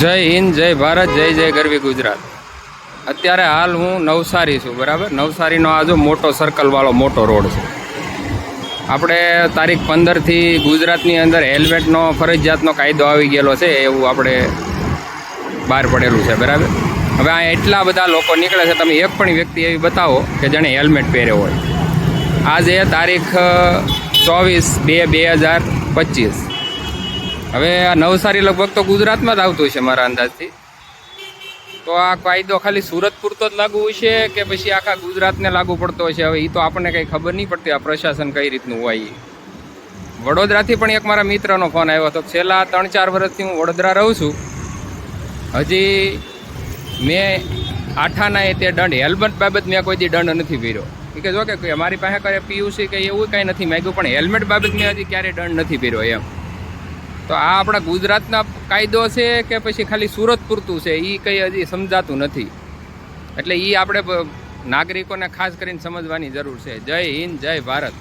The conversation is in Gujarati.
જય હિન્દ, જય ભારત, જય જય ગરવી ગુજરાત. અત્યારે હાલ હું નવસારી છું, બરાબર? નવસારીનો આ મોટો સર્કલવાળો મોટો રોડ છે. આપણે તારીખ પંદરથી ગુજરાતની અંદર હેલ્મેટનો ફરજિયાતનો કાયદો આવી ગયેલો છે, એવું આપણે બહાર પડેલું છે, બરાબર? હવે આ એટલા બધા લોકો નીકળે છે, તમે એક પણ વ્યક્તિ એવી બતાવો કે જેણે હેલ્મેટ પહેર્યો હોય. આજે તારીખ ચોવીસ બે બે હજાર પચીસ. હવે આ નવસારી લગભગ તો ગુજરાતમાં જ આવતું છે મારા અંદાજથી. તો આ કાયદો ખાલી સુરત પૂરતો જ લાગુ છે કે પછી આખા ગુજરાતને લાગુ પડતો છે હવે એ તો આપણને કંઈ ખબર નહીં પડતી આ પ્રશાસન કઈ રીતનું હોય. વડોદરાથી પણ એક મારા મિત્રનો ફોન આવ્યો હતો. છેલ્લા ત્રણ ચાર વર્ષથી હું વડોદરા રહું છું. હજી મેં આઠાના એ તે દંડ, હેલ્મેટ બાબત મેં કોઈ દી દંડ નથી ભર્યો કે જો કે મારી પાસે કરે પીયુસી કે એવું કાંઈ નથી માગ્યું, પણ હેલ્મેટ બાબત મેં હજી ક્યારેય દંડ નથી ભર્યો એમ. તો આ આપણા ગુજરાતના કાયદો છે કે પછી ખાલી સુરત પૂરતું છે એ કંઈ હજી સમજાતું નથી. એટલે એ આપણે નાગરિકોને ખાસ કરીને સમજવાની જરૂર છે. જય હિન્દ, જય ભારત.